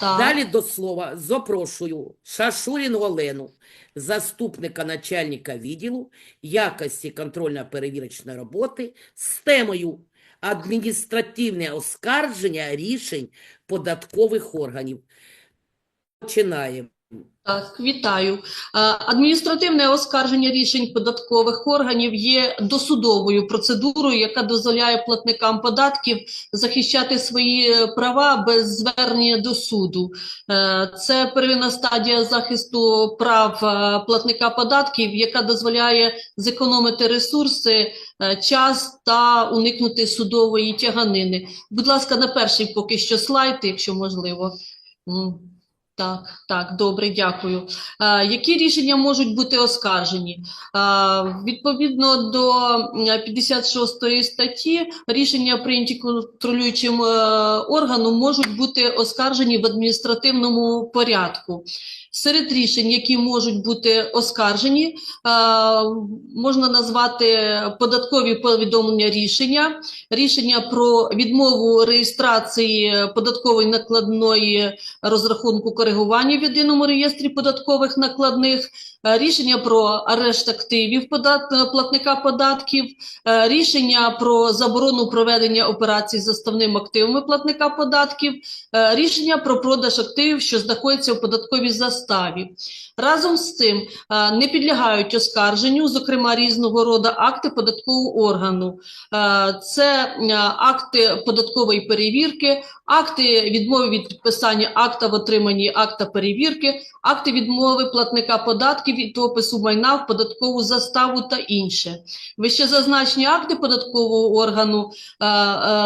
Так. Далі до слова запрошую Шашуріну Олену, заступника начальника відділу якості контрольно-перевірочної роботи з темою адміністративне оскарження рішень податкових органів. Починаємо. Так, вітаю. Е, Адміністративне оскарження рішень податкових органів є досудовою процедурою, яка дозволяє платникам податків захищати свої е, права без звернення до суду. Е, Це первинна стадія захисту прав платника податків, яка дозволяє зекономити ресурси, час та уникнути судової тяганини. Будь ласка, на перший поки що слайд, якщо можливо. Так, так, добре, дякую. Е, які рішення можуть бути оскаржені? Е, відповідно до м, 56 статті, рішення прийняті контролюючим е, органом можуть бути оскаржені в адміністративному порядку. Серед рішень, які можуть бути оскаржені, е, можна назвати податкові повідомлення рішення, рішення про відмову реєстрації податкової накладної розрахунку коригування в єдиному реєстрі податкових накладних, е, рішення про арешт активів е, платника податків, рішення про заборону проведення операцій з заставним активами платника податків, рішення про продаж активів, що знаходяться у податковій заставі. Разом з цим е, не підлягають оскарженню, зокрема різного роду акти податкового органу. Е, Це е, акти податкової перевірки, акти відмови від підписання акта в отриманні акта перевірки, акти відмови платника податків від опису майна в податкову заставу та інше. Вище зазначені акти податкового органу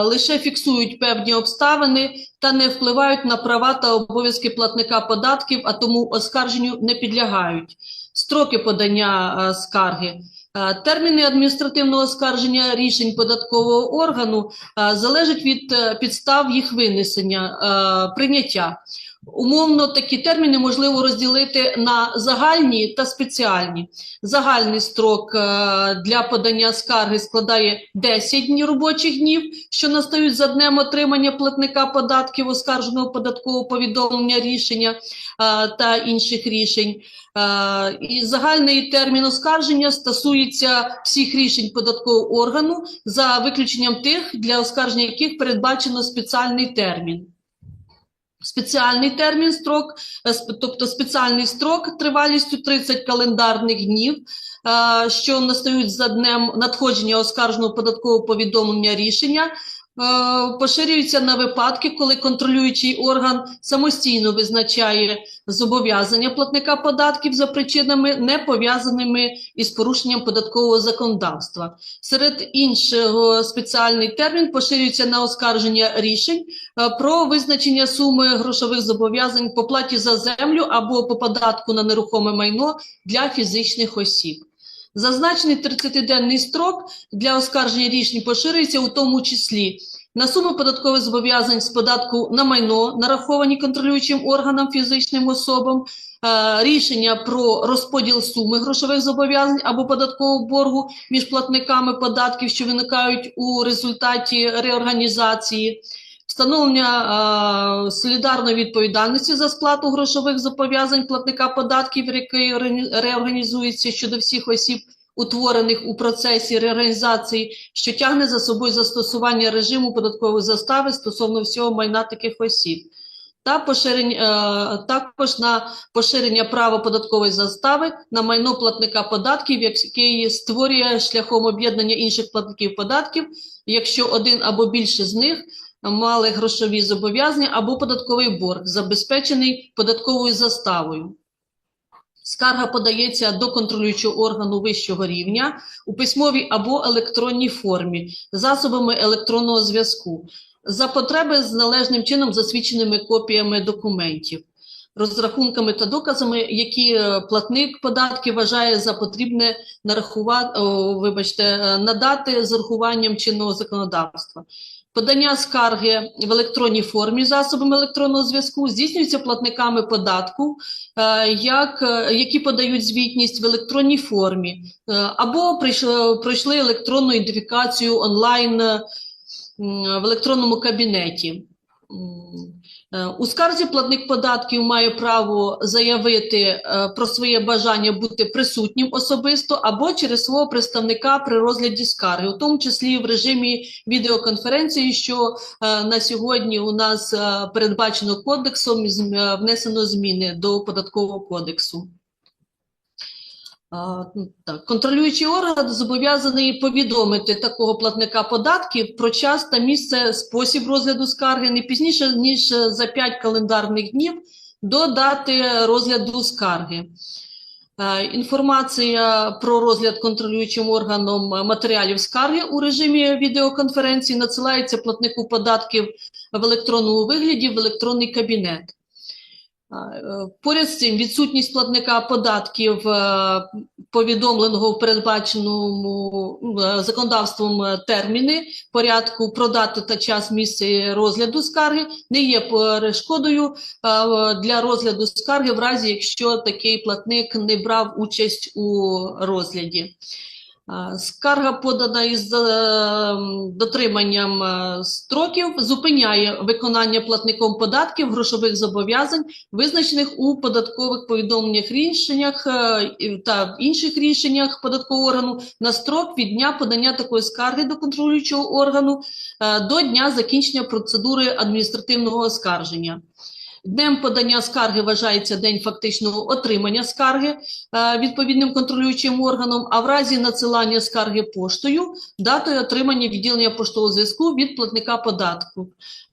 лише фіксують певні обставини та не впливають на права та обов'язки платника податків, а тому оскарженню не підлягають. Строки подання а, скарги. Е, Терміни адміністративного оскарження рішень податкового органу е, залежать від е, підстав їх винесення, е, прийняття. Умовно, такі терміни можливо розділити на загальні та спеціальні. Загальний строк е, для подання скарги складає 10 днів робочих днів, що настають за днем отримання платника податків оскарженого податкового повідомлення рішення е, та інших рішень. Е, І загальний термін оскарження стосується всіх рішень податкового органу за виключенням тих, для оскарження яких передбачено спеціальний термін. Спеціальний термін строк, е, тобто спеціальний строк тривалістю 30 календарних днів, е, що настають за днем надходження оскарженого податкового повідомлення рішення, поширюється на випадки, коли контролюючий орган самостійно визначає зобов'язання платника податків за причинами, не пов'язаними із порушенням податкового законодавства. Серед іншого спеціальний термін поширюється на оскарження рішень е, про визначення суми грошових зобов'язань по платі за землю або по податку на нерухоме майно для фізичних осіб. Зазначений 30-денний строк для оскарження рішень поширюється у тому числі на суму податкових зобов'язань з податку на майно, нараховані контролюючим органам фізичним особам, е, рішення про розподіл суми грошових зобов'язань або податкового боргу між платниками податків, що виникають у результаті реорганізації, встановлення е, солідарної відповідальності за сплату грошових зобов'язань платника податків, який реоргані- реорганізується щодо всіх осіб, утворених у процесі реорганізації, що тягне за собою застосування режиму податкової застави стосовно всього майна таких осіб. Та поширення, також на поширення права податкової застави на майно платника податків, який створює шляхом об'єднання інших платників податків, якщо один або більше з них мали грошові зобов'язання або податковий борг, забезпечений податковою заставою. Скарга подається до контролюючого органу вищого рівня у письмовій або електронній формі засобами електронного зв'язку за потреби з належним чином засвідченими копіями документів, розрахунками та доказами, які е, платник податків вважає за потрібне нарахувати, о, вибачте, е, надати з урахуванням чинного законодавства. Подання скарги в електронній формі засобами електронного зв'язку здійснюється платниками податку, е, як, е, які подають звітність в електронній формі, е, або прийшли, пройшли електронну ідентифікацію онлайн в електронному кабінеті. Е, У скарзі платник податків має право заявити е, про своє бажання бути присутнім особисто або через свого представника при розгляді скарги, у тому числі в режимі відеоконференції, що е, на сьогодні у нас передбачено кодексом, внесено зміни до податкового кодексу. Ну, Так, контролюючий орган зобов'язаний повідомити такого платника податків про час та місце спосіб розгляду скарги не пізніше ніж за 5 календарних днів до дати розгляду скарги. Е, Інформація про розгляд контролюючим органом матеріалів скарги у режимі відеоконференції надсилається платнику податків в електронному вигляді в електронний кабінет. Е, Поряд з цим відсутність платника податків, е, повідомленого в передбаченому е, законодавством терміни порядку про дату та час місце розгляду скарги не є перешкодою для розгляду скарги в разі, якщо такий платник не брав участь у розгляді. Скарга подана із е, дотриманням е, строків, зупиняє виконання платником податків грошових зобов'язань, визначених у податкових повідомленнях рішеннях е, та інших рішеннях податкового органу на строк від дня подання такої скарги до контролюючого органу до дня закінчення процедури адміністративного оскарження. Днем подання скарги вважається день фактичного отримання скарги е, відповідним контролюючим органом, а в разі надсилання скарги поштою датою отримання відділення поштового зв'язку від платника податку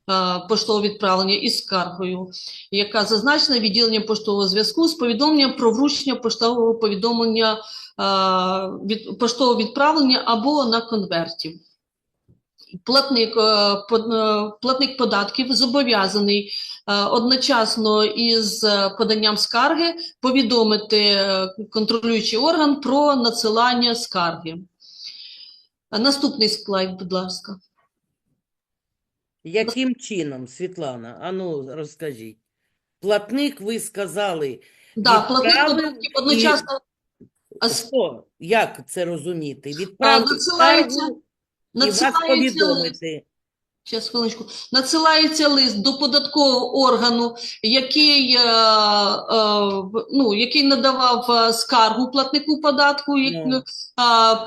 е, поштового відправлення із скаргою, яка зазначена відділенням поштового зв'язку з повідомленням про вручення поштового повідомлення е, від поштового відправлення або на конвертів. Платник, платник податків зобов'язаний одночасно із е, поданням скарги повідомити е, контролюючий орган про надсилання скарги. Е, Наступний слайд, будь ласка. Яким чином, Світлана? Ану, розкажіть. Платник, ви сказали, Да, платник одночасно а, що? Як це розуміти? Відправити надсилається- скаргу і вас надсилається повідомити. Щас, хвилиночку. Надсилається лист до податкового органу, який, е, е, ну, який надавав е, скаргу платнику податку, як, е,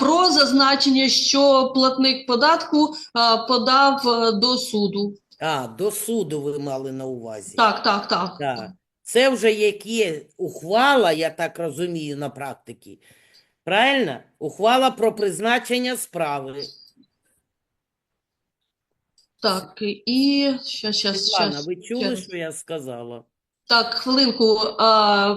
про зазначення, що платник податку е, подав е, до суду. А, до суду ви мали на увазі. Так, так, так. Так. Це вже яке ухвала, я так розумію, на практиці. Правильно? Ухвала про призначення справи. Так, і щас, щас, Світлана, щас. ви чули, щас. що я сказала? Так, хвилинку. А,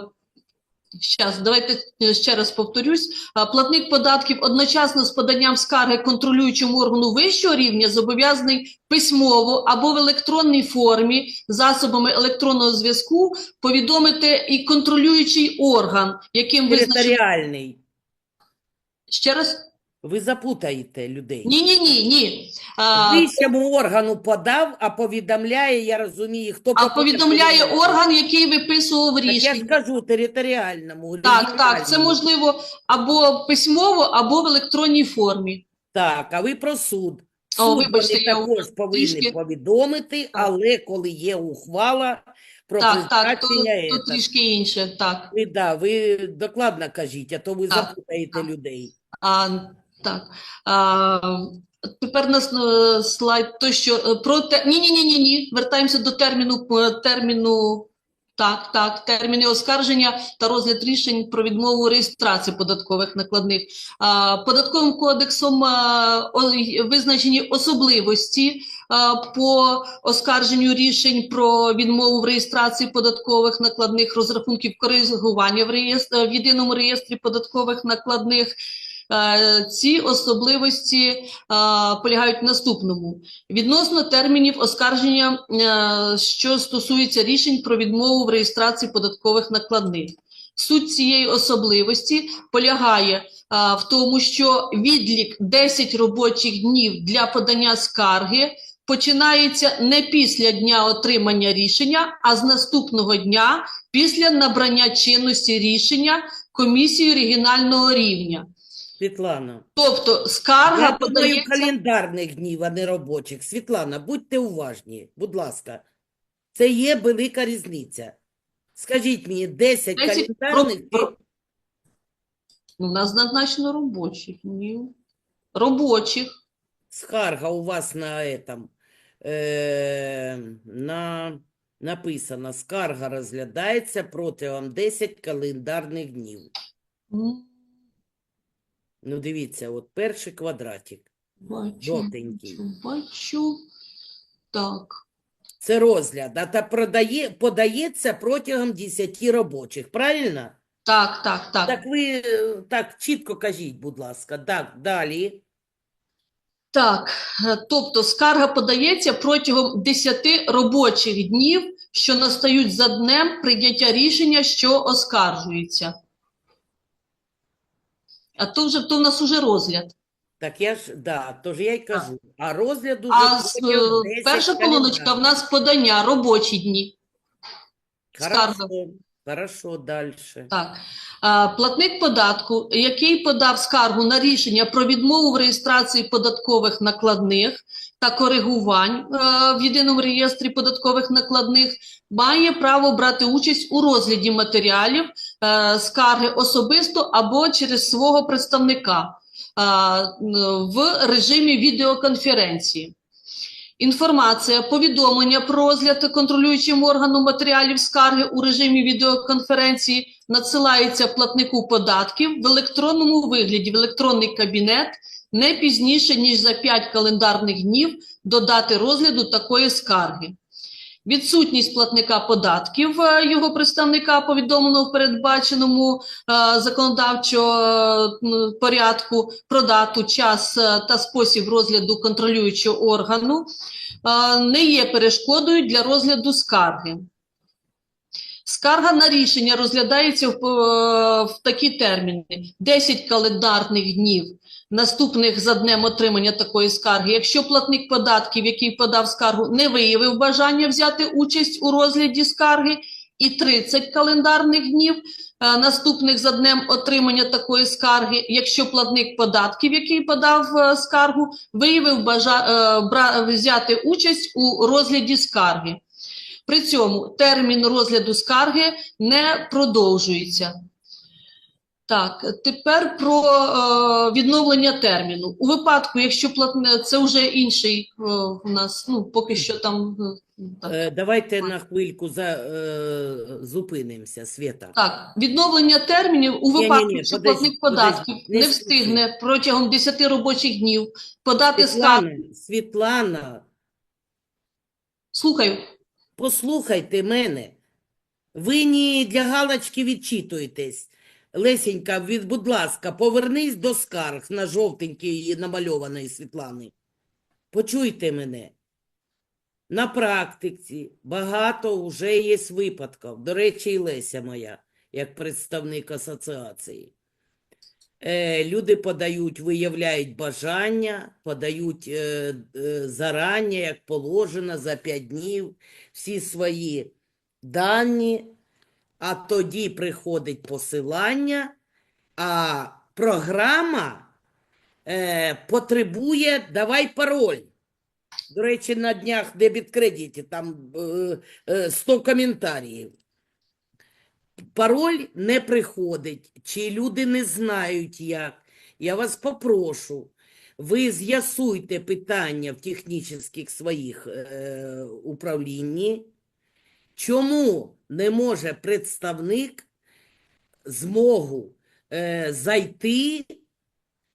щас, давайте е, ще раз повторюсь. А, Платник податків одночасно з поданням скарги контролюючому органу вищого рівня зобов'язаний письмово або в електронній формі засобами електронного зв'язку повідомити і контролюючий орган, яким визначено. Територіальний. Ще раз? Ви запутаєте людей. Ні, ні, ні, ні. А, Вищому органу подав, а повідомляє, я розумію, хто а повідомляє орган, який виписував Так я ж рішення. кажу, територіальному, Так, так, це регіональному. можливо або письмово, або в електронній формі. Так, а ви про суд. О, Суд вибачте, вони я також повинні трішки- повідомити, але коли є ухвала про Так, так, то, призначення, то ета. трішки інше, так. ви, да, ви докладно кажіть, а то ви Так, запутаєте так. людей. А, так. А, тепер у нас е, слайд, то що е, про те... Ні, ні, ні, ні, ні. Вертаємося до терміну, е, терміну, так, так, терміни оскарження та розгляд рішень про відмову реєстрації податкових накладних. Податковим кодексом о- визначені особливості по оскарженню рішень про відмову в реєстрації податкових накладних розрахунків коригування в, реєстр, в єдиному реєстрі податкових накладних. Е, Ці особливості е, полягають в наступному. Відносно термінів оскарження, е, що стосується рішень про відмову в реєстрації податкових накладних. Суть цієї особливості полягає е, в тому, що відлік 10 робочих днів для подання скарги починається не після дня отримання рішення, а з наступного дня після набрання чинності рішення комісії регіонального рівня. Світлана, Тобто скарга я думаю, подається календарних днів, а не робочих. Світлана, будьте уважні, будь ласка. Це є велика різниця. Скажіть мені, 10 10 про- календарних про- У нас назначено робочих днів. Робочих. скарга у вас на этом, е, на, написано, скарга розглядається протягом 10 календарних днів. М, Ну, дивіться, от перший квадратик. Бачу, Жовтенький. бачу. Так. Це розгляд, а та продає, подається протягом 10 робочих, правильно? Так, так, так. Так ви е, так чітко кажіть, будь ласка. Так, далі. Так, е, тобто скарга подається протягом 10 робочих днів, що настають за днем прийняття рішення, що оскаржується. А то вже то в нас уже розгляд. Так я ж, да, тож я й кажу. А розгляд уже А з, е, перша колоночка в нас подання, робочі дні. скарга. Хорошо, хорошо, далі. Так. А, Платник податку, який подав скаргу на рішення про відмову в реєстрації податкових накладних та коригувань е, в єдиному реєстрі податкових накладних, має право брати участь у розгляді матеріалів е, скарги особисто або через свого представника е, в режимі відеоконференції. Інформація, повідомлення про розгляд контролюючим органом матеріалів скарги у режимі відеоконференції надсилається платнику податків в електронному вигляді в електронний кабінет не пізніше, ніж за 5 календарних днів до дати розгляду такої скарги. Відсутність платника податків е, його представника, повідомлено в передбаченому е, законодавчо е, порядку про дату, час та спосіб розгляду контролюючого органу, не є перешкодою для розгляду скарги. Скарга на рішення розглядається в, в такі терміни: 10 календарних днів, наступних за днем отримання такої скарги. Якщо платник податків, який подав скаргу, не виявив бажання взяти участь у розгляді скарги, і 30 календарних днів, е, наступних за днем отримання такої скарги, якщо платник податків, який подав е, скаргу, виявив бажа, е, взяти участь у розгляді скарги. При цьому термін розгляду скарги не продовжується. Так, тепер про е, відновлення терміну. У випадку, якщо платне, це вже інший е, у нас, ну, поки що там. е, так. Е, Давайте на хвильку за, е, зупинимося, Света. Так, відновлення термінів у випадку, Ні-ні-ні, якщо подожди, платник податків подожди, не не встигне протягом 10 робочих днів подати скаргу. Світлана, Слухаю. послухайте мене. Ви не для галочки відчитуєтесь. Лесенька, від, будь ласка, повернись до скарг на жовтенькій намальованої Світлани. Почуйте мене. На практиці багато вже є випадків. До речі, і Леся моя, як представник асоціації. Е, люди подають, виявляють бажання, подають е, е, зарання, як положено, за 5 днів всі свої дані, а тоді приходить посилання, а програма е, потребує давай пароль. До речі, на днях дебіт-кредиті там е, е, 100 коментарів. Пароль не приходить, чи люди не знають як. Я вас попрошу, ви з'ясуйте питання в технічних своїх е, управлінні, чому не може представник змогу е, зайти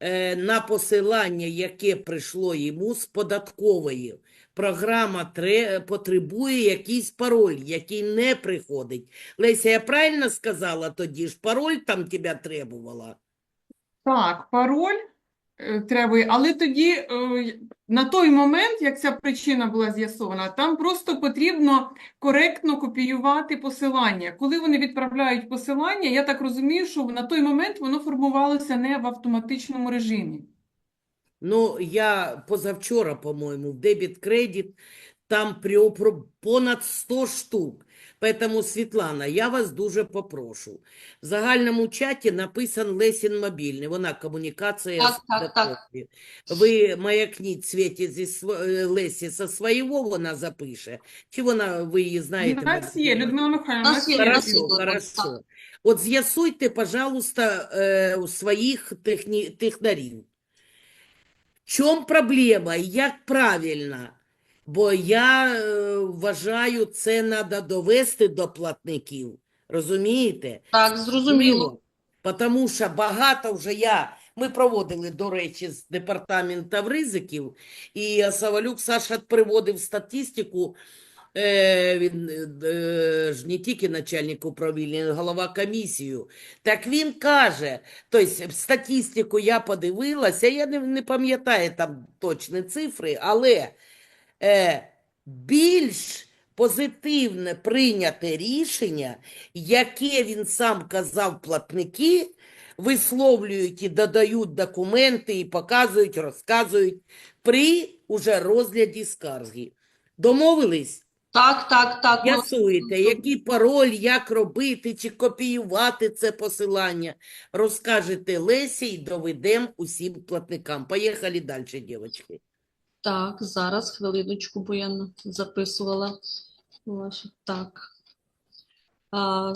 е, на посилання, яке прийшло йому з податкової. Програма тре, потребує якийсь пароль, який не приходить. Леся, я правильно сказала тоді ж? Пароль там тебе требувала? Так, пароль треба, але тоді е, на той момент, як ця причина була з'ясована, там просто потрібно коректно копіювати посилання. Коли вони відправляють посилання, я так розумію, що на той момент воно формувалося не в автоматичному режимі. Ну, я позавчора, по-моєму, в дебіт-кредит, там при, понад 100 штук. Поэтому, Світлана, я вас дуже попрошу. В загальному чаті написан Лесін мобільний, вона комунікація Так, з так, так. Ви маякніть Світі зі св- е, Лесі со свого вона запише, чи вона, ви її У знаєте? нас є. Людмила Михайлівна, у нас є, у Хорошо, є. хорошо. От з'ясуйте, пожалуйста, е, у своїх техні... технарів. В чому проблема як правильно? Бо я е, вважаю, це треба довести до платників. Розумієте? Так, зрозуміло. Тому що багато вже я. Ми проводили, до речі, з департаментом ризиків, і Савалюк Саша приводив статистику. Е, він е, ж не тільки начальник управління, а голова комісію. Так він каже, тобто статистику я подивилася, я не, не пам'ятаю там точні цифри, але е, більш позитивне прийняте рішення, яке він сам казав платники, висловлюють і додають документи і показують, розказують при уже розгляді скарги. Домовились? Так, так, так. ну, Ясуєте, який пароль, як робити, чи копіювати це посилання. Розкажете Лесі і доведемо усім платникам. Поїхали далі, дівчатки. Так, зараз, хвилиночку, бо я записувала. Так. А,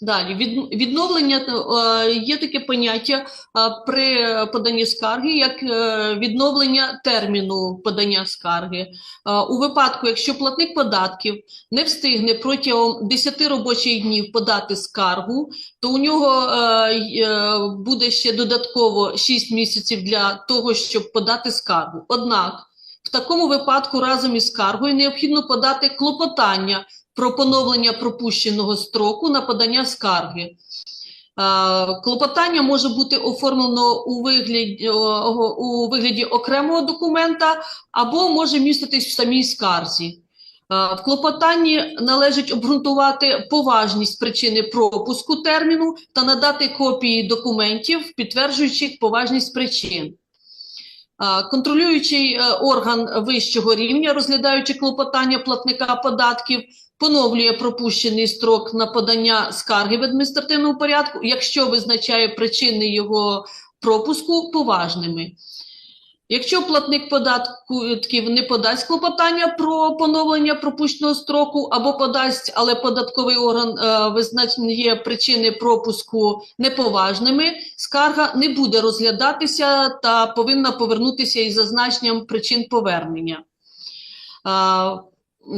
далі. Від, відновлення, е, є таке поняття а, при поданні скарги, як е, відновлення терміну подання скарги. У випадку, якщо платник податків не встигне протягом 10 робочих днів подати скаргу, то у нього е, е, буде ще додатково 6 місяців для того, щоб подати скаргу. Однак, в такому випадку разом із скаргою необхідно подати клопотання про поновлення пропущеного строку на подання скарги. Клопотання може бути оформлено у вигляді, у вигляді окремого документа або може міститись в самій скарзі. В клопотанні належить обґрунтувати поважність причини пропуску терміну та надати копії документів, підтверджуючих поважність причин. Контролюючий е, орган вищого рівня, розглядаючи клопотання платника податків, поновлює пропущений строк на подання скарги в адміністративному порядку, якщо визначає причини його пропуску поважними. Якщо платник податків не подасть клопотання про поновлення пропущеного строку або подасть, але податковий орган е, визначає причини пропуску неповажними, скарга не буде розглядатися та повинна повернутися із зазначенням причин повернення. А,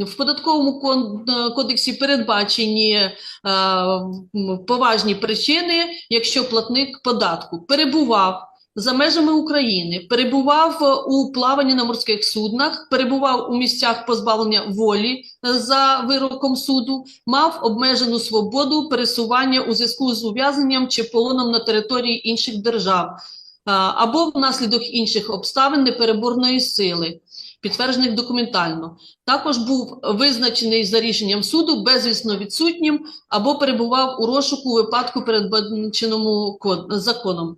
В податковому е, кодексі передбачені е, поважні причини, якщо платник податку перебував за межами України, перебував е, у плаванні на морських суднах, перебував у місцях позбавлення волі е, за вироком суду, мав обмежену свободу пересування у зв'язку з ув'язненням чи полоном на території інших держав або внаслідок інших обставин непереборної сили, підтверджених документально. Також був визначений за рішенням суду безвісно відсутнім або перебував у розшуку випадку, передбаченому законом.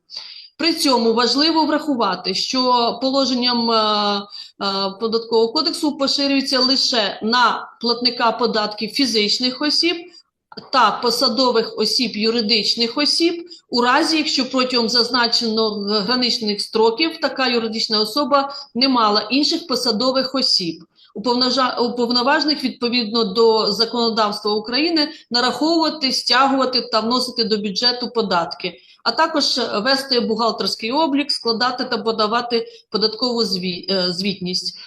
При цьому важливо врахувати, що положенням е, е, податкового кодексу поширюється лише на платника податків фізичних осіб та посадових осіб юридичних осіб, у разі, якщо протягом зазначених граничних строків така юридична особа не мала інших посадових осіб, уповноважених відповідно до законодавства України нараховувати, стягувати та вносити до бюджету податки, а також вести бухгалтерський облік, складати та подавати податкову е, звітність.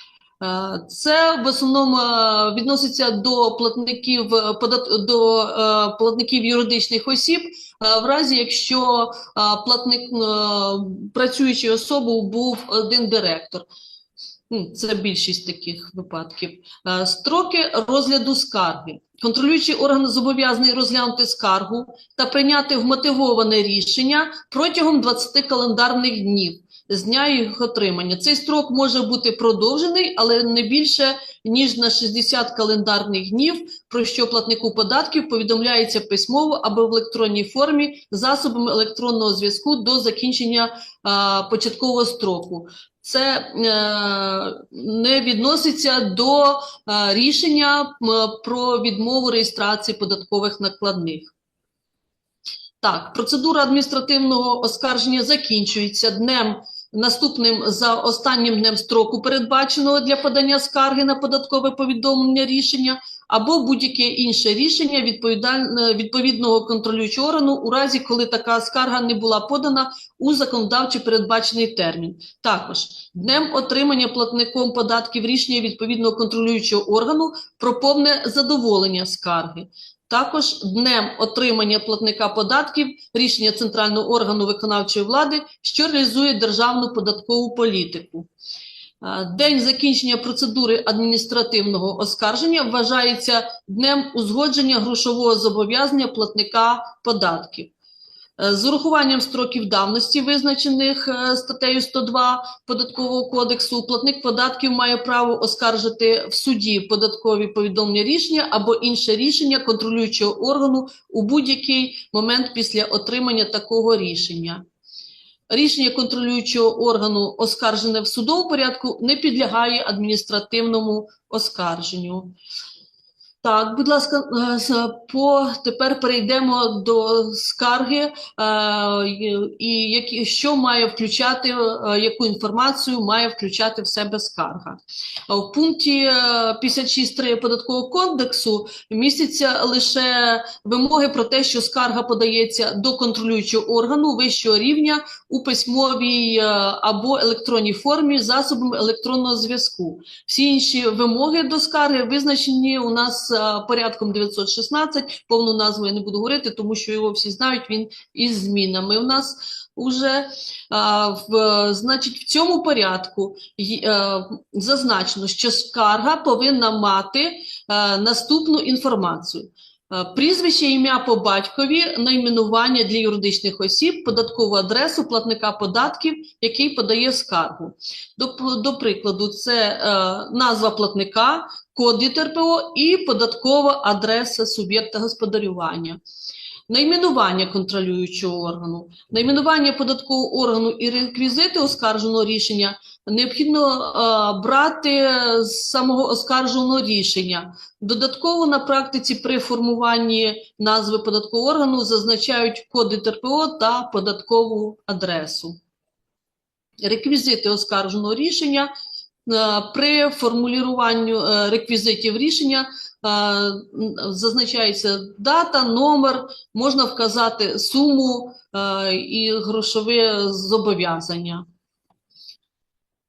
Е, Це в основному е, відноситься до платників е, до е, платників юридичних осіб, е, в разі якщо е, платник е, працюючої особи був один директор. М, Це більшість таких випадків. Е, Строки розгляду скарги. Контролюючий орган зобов'язаний розглянути скаргу та прийняти вмотивоване рішення протягом 20 календарних днів з дня їх отримання. Цей строк може бути продовжений, але не більше ніж на 60 календарних днів, про що платнику податків повідомляється письмово або в електронній формі засобами електронного зв'язку до закінчення а, початкового строку. Це е, не відноситься до е, рішення про відмову реєстрації податкових накладних. Так, процедура адміністративного оскарження закінчується днем наступним за останнім днем строку, передбаченого для подання скарги на податкове повідомлення рішення, або будь-яке інше рішення відповідаль- відповідного контролюючого органу у разі, коли така скарга не була подана у законодавчо передбачений термін. Також днем отримання платником податків рішення відповідного контролюючого органу про повне задоволення скарги. Також днем отримання платника податків рішення центрального органу виконавчої влади, що реалізує державну податкову політику. День закінчення процедури адміністративного оскарження вважається днем узгодження грошового зобов'язання платника податків. Е, З урахуванням строків давності, визначених е, статтею 102 Податкового кодексу, платник податків має право оскаржити в суді податкові повідомлення рішення або інше рішення контролюючого органу у будь-який момент після отримання такого рішення. Рішення контролюючого органу, оскаржене в судовому порядку, не підлягає адміністративному оскарженню. Так, будь ласка, е, по тепер перейдемо до скарги, е, і- які що має включати, е, яку інформацію має включати в себе скарга. В пункті е, 56.3 податкового кодексу містяться лише вимоги про те, що скарга подається до контролюючого органу вищого рівня у письмовій або електронній формі засобами електронного зв'язку. Всі інші вимоги до скарги визначені у нас е, порядком 916. Повну назву я не буду говорити, тому що його всі знають. Він із змінами у нас уже. В, значить, в цьому порядку е, зазначено, що скарга повинна мати е, наступну інформацію. Е, Прізвище, ім'я по батькові, найменування для юридичних осіб, податкову адресу платника податків, який подає скаргу. До, до прикладу, це е, назва платника, код ЄТРПО і податкова адреса суб'єкта господарювання. Найменування контролюючого органу, найменування податкового органу і реквізити оскарженого рішення необхідно е, брати з самого оскарженого рішення. Додатково на практиці при формуванні назви податкового органу зазначають коди ТРПО та податкову адресу. Реквізити оскарженого рішення при формулюванні е, реквізитів рішення е, зазначається дата, номер, можна вказати суму е, і грошове зобов'язання.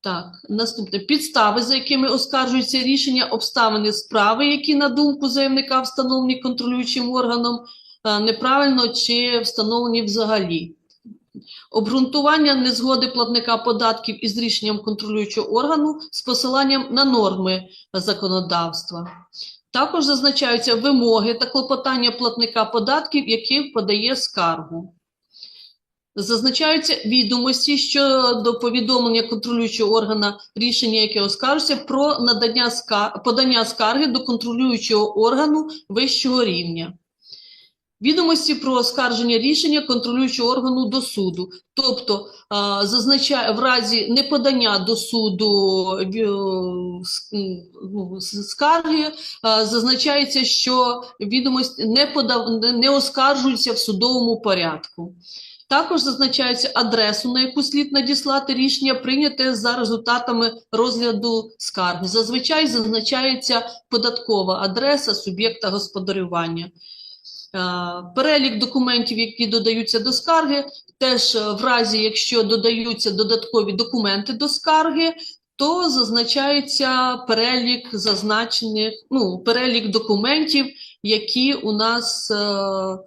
Так, наступне. Підстави, за якими оскаржується рішення, обставини справи, які, на думку заявника, встановлені контролюючим органом, е, неправильно чи встановлені взагалі. Обґрунтування незгоди платника податків із рішенням контролюючого органу з посиланням на норми законодавства. Також зазначаються вимоги та клопотання платника податків, який подає скаргу. Зазначаються відомості щодо повідомлення контролюючого органа рішення, яке оскаржується, про надання ска- подання скарги до контролюючого органу вищого рівня. Відомості про оскарження рішення контролюючого органу до суду. Тобто, зазначає в разі неподання до суду е, ну, скарги, зазначається, що відомості не, подав, не оскаржуються в судовому порядку. Також зазначається адресу, на яку слід надіслати рішення, прийняте за результатами розгляду скарги. Зазвичай зазначається податкова адреса суб'єкта господарювання. Е, Перелік документів, які додаються до скарги, теж е, в разі, якщо додаються додаткові документи до скарги, то зазначається перелік зазначених, ну, перелік документів, які у нас е,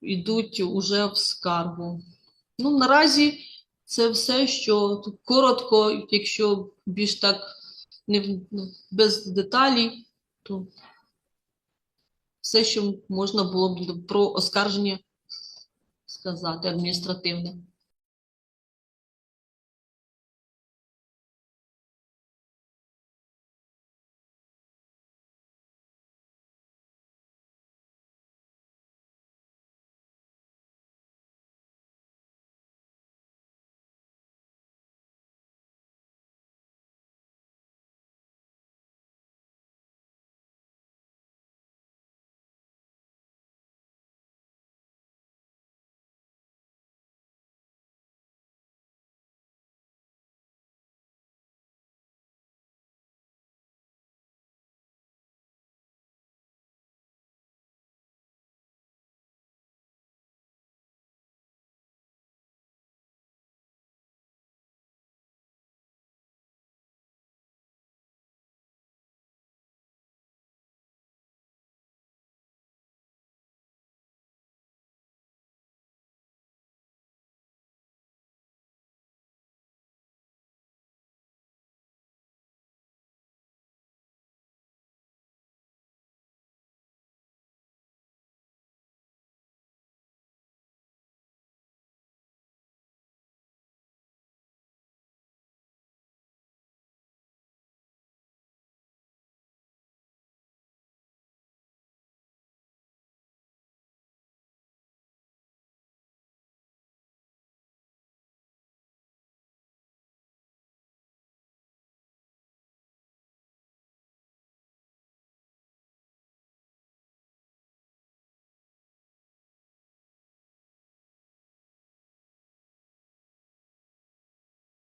йдуть уже в скаргу. Ну, наразі це все, що коротко, якщо більш так не ну, без деталей, то все, що можна було б про оскарження сказати адміністративне.